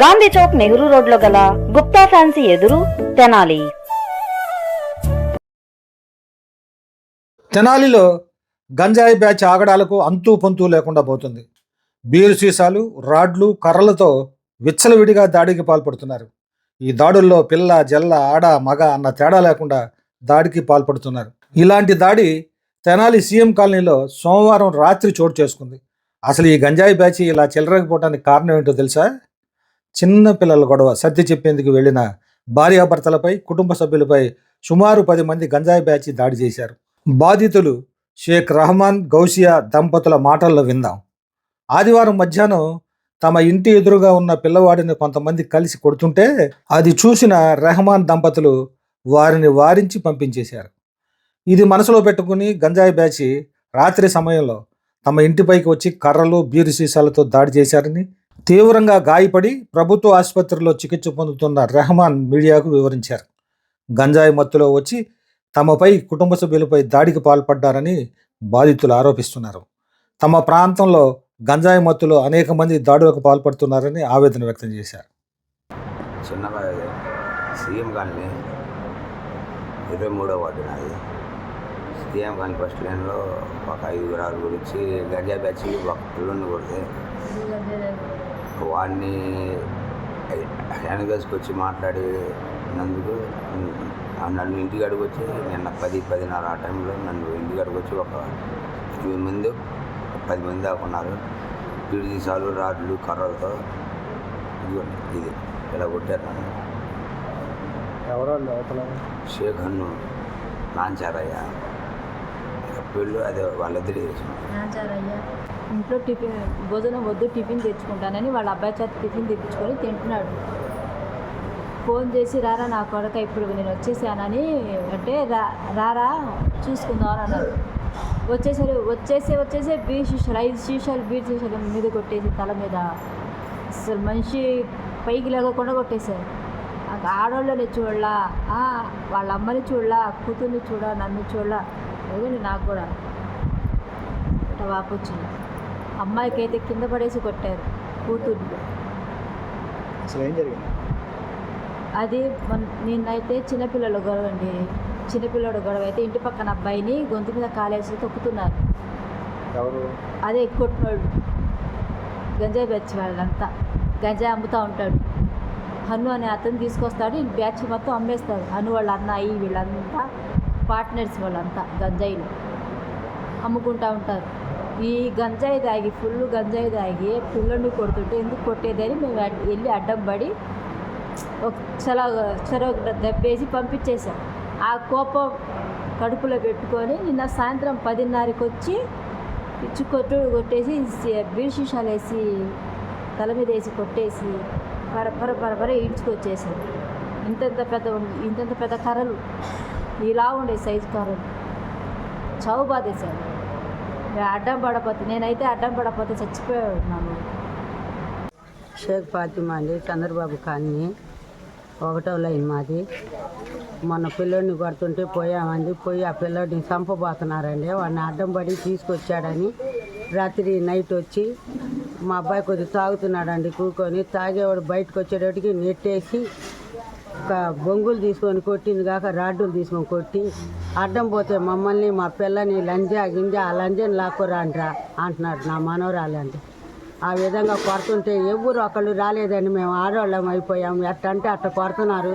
గాంధీ చౌక్ నెహ్రూ రోడ్లో గల గుప్తా ఫ్యాన్సీ ఎదురు తెనాలి. తెనాలిలో గంజాయి బ్యాచ్ ఆగడాలకు అంతూ పొంతూ లేకుండా పోతుంది. బీరు సీసాలు రాడ్లు కర్రలతో విచ్చలవిడిగా దాడికి పాల్పడుతున్నారు. ఈ దాడుల్లో పిల్ల జల్ల ఆడ మగ అన్న తేడా లేకుండా దాడికి పాల్పడుతున్నారు. ఇలాంటి దాడి తెనాలి సీఎం కాలనీలో సోమవారం రాత్రి చోటు చేసుకుంది. అసలు ఈ గంజాయి బ్యాచ్ ఇలా చెలరకపోవడానికి కారణం ఏంటో తెలుసా? చిన్న పిల్లల గొడవ సర్ది చెప్పేందుకు వెళ్ళిన భార్యాభర్తలపై కుటుంబ సభ్యులపై సుమారు పది మంది గంజాయి బ్యాచి దాడి చేశారు. బాధితులు షేక్ రహమాన్ గౌసియా దంపతుల మాటల్లో విందాం ఆదివారం మధ్యాహ్నం తమ ఇంటి ఎదురుగా ఉన్న పిల్లవాడిని కొంతమంది కలిసి కొడుతుంటే అది చూసిన రెహమాన్ దంపతులు వారిని వారించి పంపించేశారు. ఇది మనసులో పెట్టుకుని గంజాయి బ్యాచి రాత్రి సమయంలో తమ ఇంటిపైకి వచ్చి కర్రలు బీరు సీసాలతో దాడి చేశారని తీవ్రంగా గాయపడి ప్రభుత్వ ఆసుపత్రిలో చికిత్స పొందుతున్న రెహమాన్ మీడియాకు వివరించారు. గంజాయి మత్తులో వచ్చి తమపై కుటుంబ సభ్యులపై దాడికి పాల్పడ్డారని బాధితులు ఆరోపిస్తున్నారు. తమ ప్రాంతంలో గంజాయి మత్తులో అనేక మంది దాడులకు పాల్పడుతున్నారని ఆవేదన వ్యక్తం చేశారు. చిన్నగా సీఎం కానీ ఇరవై మూడో వార్డు నాది సీఎం కానీ ఫస్ట్ లైన్లో ఒక ఐదుగురు ఆరు గురించి గంజాయి బ్యాచ్ ఒక పిల్లని కొడితే వాడిని వెనకేసుకొచ్చి మాట్లాడి నందుకు నన్ను ఇంటికాడికి వచ్చి నిన్న పది పదిన్నర ఆ టైంలో నన్ను ఇంటికాడికి వచ్చి ఒక ఎనిమిది మంది పది మంది దాకా ఉన్నారు. పిడి సీసాలు రాడ్లు కర్రలతో ఇది ఇలా కొట్టారు నన్ను. ఎవరో హన్ను నాంచారయ్య. వీళ్ళు అది వాళ్ళిద్దరు ఇంట్లో టిఫిన్ భోజనం వద్దు టిఫిన్ తెచ్చుకుంటానని వాళ్ళ అబ్బాయి చేత టిఫిన్ తెప్పించుకొని తింటున్నాడు. ఫోన్ చేసి రారా నా కొడక ఇప్పుడు నేను వచ్చేసానని అంటే రా రారా చూసుకుందాం అని అన్నారు వచ్చేసరి వచ్చేసి వచ్చేసి బీర్ శీషాలు ఐదు శీషాలు బీర్ శీషాలు మీద కొట్టేసి తల మీద అసలు మనిషి పైకి లేకుండా కొట్టేశారు. ఆడవాళ్ళని చూడలా వాళ్ళ అమ్మని చూడలా కూతుర్ని చూడ నన్ను చూడలా ఏదండి నాకు కూడా. ఇట్లా వాపు వచ్చింది అమ్మాయికి అయితే కింద పడేసి కొట్టారు కూతుర్ని. అసలు ఏం జరిగింది? అది మన నిన్నైతే చిన్నపిల్లల గొడవ అండి చిన్నపిల్లడు గొడవ అయితే ఇంటి పక్కన అబ్బాయిని గొంతు మీద కాలేసి తొక్కుతున్నారు. ఎవరు? అదే కొట్టినోడు. గంజాయి బ్యాచ్ వాళ్ళంతా. గంజాయి అమ్ముతూ ఉంటాడు. హన్ను అనే అతను తీసుకొస్తాడు. బ్యాచ్ మొత్తం అమ్మేస్తారు హన్ను వాళ్ళ అన్నయ్య వీళ్ళంతా పార్ట్నర్స్ వాళ్ళంతా గంజాయిలు అమ్ముకుంటూ ఉంటారు. ఈ గంజాయి తాగి ఫుల్ గంజాయి తాగి పిల్లల్ని కొడుతుంటే ఎందుకు కొట్టేదని మేము వెళ్ళి అడ్డం పడి ఒక చలా చెరొక దెబ్బేసి పంపించేసాం ఆ కోపం కడుపులో పెట్టుకొని నిన్న సాయంత్రం పదిన్నరకి వచ్చి పిచ్చి కొట్టు కొట్టేసి సి- సీసాలు వేసి తల మీద వేసి కొట్టేసి పరపర పరపర ఈడ్చుకొచ్చేసారు ఇంతంత పెద్ద ఇంతంత పెద్ద కర్రలు. ఇలా ఉండే సైజు కర్రలు చావు బాధేశారు. అడ్డం పడపోతే నేనైతే అడ్డం పడపోతే చచ్చిపోయాడు షేక్ ఫాతిమా అండి చంద్రబాబు కాలనీ. ఒకటో లైన్ మాది. మొన్న పిల్లోడిని కొడుతుంటే పోయామండి. పోయి ఆ పిల్లోడిని చంపబోతున్నారండి. వాడిని అడ్డం పడి తీసుకొచ్చాడని రాత్రి నైట్ వచ్చి మా అబ్బాయి కొద్దిగా తాగుతున్నాడండి. కూకొని తాగేవాడు బయటకు వచ్చేటప్పటికి నెట్టేసి ఒక బొంగులు తీసుకొని కొట్టింది కాక రాడ్డులు తీసుకొని కొట్టి అడ్డం పోతే మమ్మల్ని మా పిల్లని లంజా గింజా ఆ లంజని లాక్కురా అంటారా అంటున్నాడు నా మనవరాలంటే ఆ విధంగా కొడుతుంటే ఎవరు ఒకళ్ళు రాలేదని మేము ఆడవాళ్ళం అయిపోయాము ఎట్ట అంటే అట్ట కొడుతున్నారు.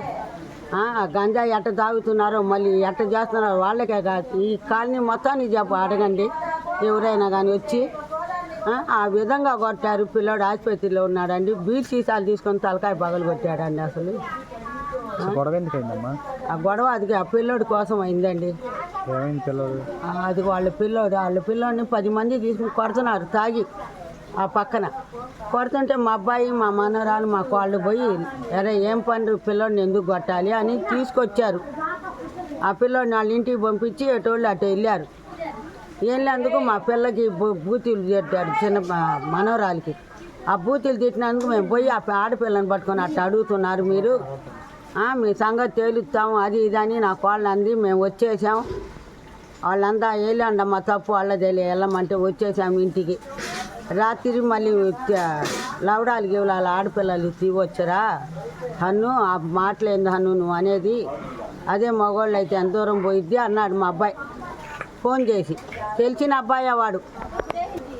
ఆ, గంజా ఎట్ట తాగుతున్నారో మళ్ళీ ఎట్ట చేస్తున్నారో వాళ్ళకే కాదు. ఈ కాలనీ మొత్తానికి చెప్ప అడగండి. ఎవరైనా కానీ వచ్చి ఆ, ఆ విధంగా కొట్టారు. పిల్లోడు ఆసుపత్రిలో ఉన్నాడండి. బీర్ సీసాలు తీసుకొని తలకాయ పగలు కొట్టాడండి అసలు. గొడవ ఎందుకైందమ్మా? ఆ గొడవ అది ఆ పిల్లోడి కోసం అయిందండి. ఏమైంది పిల్లలు ఆ, అది వాళ్ళ పిల్లోడు వాళ్ళ పిల్లోడిని పది మంది తీసుకుని కొడుతున్నారు తాగి ఆ పక్కన. కొడుతుంటే మా అబ్బాయి మా మనవరాలు మా కోళ్ళు పోయి అరే ఏం పని పిల్లోడిని ఎందుకు కొట్టాలి? అని తీసుకొచ్చారు. ఆ పిల్లోడిని వాళ్ళ ఇంటికి పంపించి ఎటోళ్ళు అటు వెళ్ళారు. వెళ్ళినందుకు మా పిల్లకి బూతులు తిట్టాడు చిన్న మనవరాలికి. ఆ బూతులు తిట్టినందుకు మేము పోయి ఆ ఆడపిల్లని పట్టుకొని అట్ట అడుగుతున్నారు మీరు. మీ సంగతి తేలుస్తాము అది ఇది అని నా కోళ్ళు అంది. మేము వచ్చేసాం. వాళ్ళంతా వెళ్ళండి మా తప్పు తెలియ వెళ్ళమంటే వచ్చేసాము ఇంటికి. రాత్రి మళ్ళీ లవడాలు లవడాలకి ఆడపిల్లలు తీవచ్చరా? హన్ను ఆ మాటలేంది హన్ను నువ్వు అనేది? అదే మగవాళ్ళు అయితే ఎంత దూరం పోయిద్ది అన్నాడు మా అబ్బాయి. ఫోన్ చేసి తెలిసిన అబ్బాయి వాడు.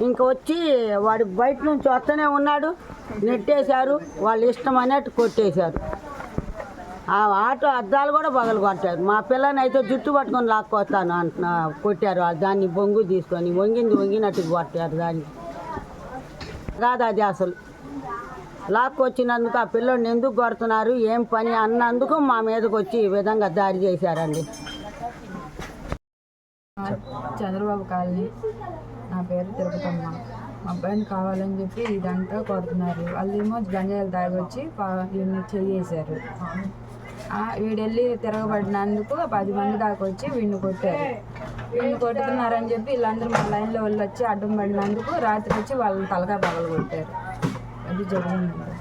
ఇంక వచ్చి వాడు బయట నుంచి వస్తూనే ఉన్నాడు. నెట్టేశారు వాళ్ళు ఇష్టం అన్నట్టు కొట్టేశారు. ఆ ఆటో అద్దాలు కూడా పగలు కొట్టారు మా పిల్లని అయితే జుట్టు పట్టుకొని లాక్కొస్తాను అంటున్నా కొట్టారు దాన్ని బొంగు తీసుకొని వంగింది వంగినట్టు కొట్టారు దాన్ని. కాదు అది అసలు. లాక్కొచ్చినందుకు ఆ పిల్లని ఎందుకు కొడుతున్నారు ఏం పని అన్నందుకు మా మీదకి వచ్చి ఈ విధంగా దారి చేశారండి. చంద్రబాబు కాలనీ. నా పేరు తిరుపతమ్మ. మా అబ్బాయిని కావాలని చెప్పి ఇదంతా కొడుతున్నారు. వాళ్ళేమో గంజాయిలు తాగొచ్చి పా- వీడెళ్ళి తిరగబడినందుకు పది మంది దాకా వచ్చి వీడిని కొట్టారు. వీడిని కొట్టుకున్నారని చెప్పి వీళ్ళందరూ మా లైన్లో వాళ్ళు వచ్చి అడ్డం పడినందుకు రాత్రి వచ్చి వాళ్ళని తలకాయ పగలు కొట్టారు అది జరిగిందండి